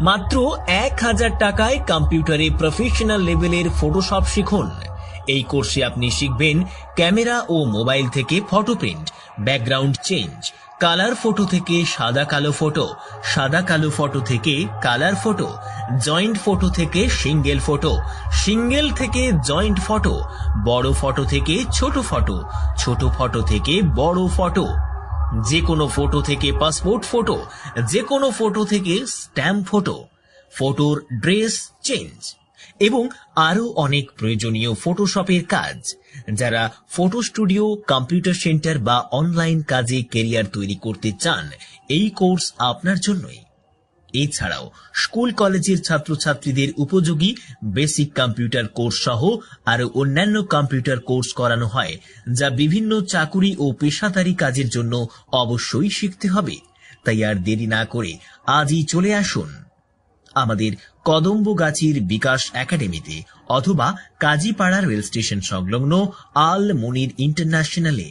মাত্র এক হাজার টাকায় কম্পিউটারে প্রফেশনাল লেভেলের ফটোশপ শিখুন। এই কোর্সে আপনি শিখবেন ক্যামেরা ও মোবাইল থেকে photo print background change colour photo থেকে সাদা কালো ফটো সাদা কালো ফটো থেকে কালার ফটো জয়েন্ট ফটো থেকে সিঙ্গেল ফটো সিঙ্গেল থেকে জয়েন্ট ফটো বড় ফটো থেকে ছোট ফটো ছোট ফটো থেকে বড় ফটো যে কোনো ফটো থেকে পাসপোর্ট ফটো যে কোনো ফটো থেকে স্ট্যাম্প ফটো ফটোর ড্রেস চেঞ্জ এবং আরও অনেক প্রয়োজনীয় ফটোশপের কাজ, যারা ফটো স্টুডিও কম্পিউটার সেন্টার বা অনলাইন কাজে কেরিয়ার তৈরি করতে চান, এই কোর্স আপনার জন্যই। এছাড়াও স্কুল কলেজের ছাত্রছাত্রীদের উপযোগী বেসিক কম্পিউটার কোর্স সহ আরও অন্যান্য কম্পিউটার কোর্স করানো হয়, যা বিভিন্ন চাকুরি ও পেশাদারি কাজের জন্য অবশ্যই শিখতে হবে। তাই আর দেরি না করে আজই চলে আসুন আমাদের কদম্বগাছির বিকাশ একাডেমিতে অথবা কাজীপাড়া রেল স্টেশন সংলগ্ন আল মনির ইন্টারন্যাশনালে।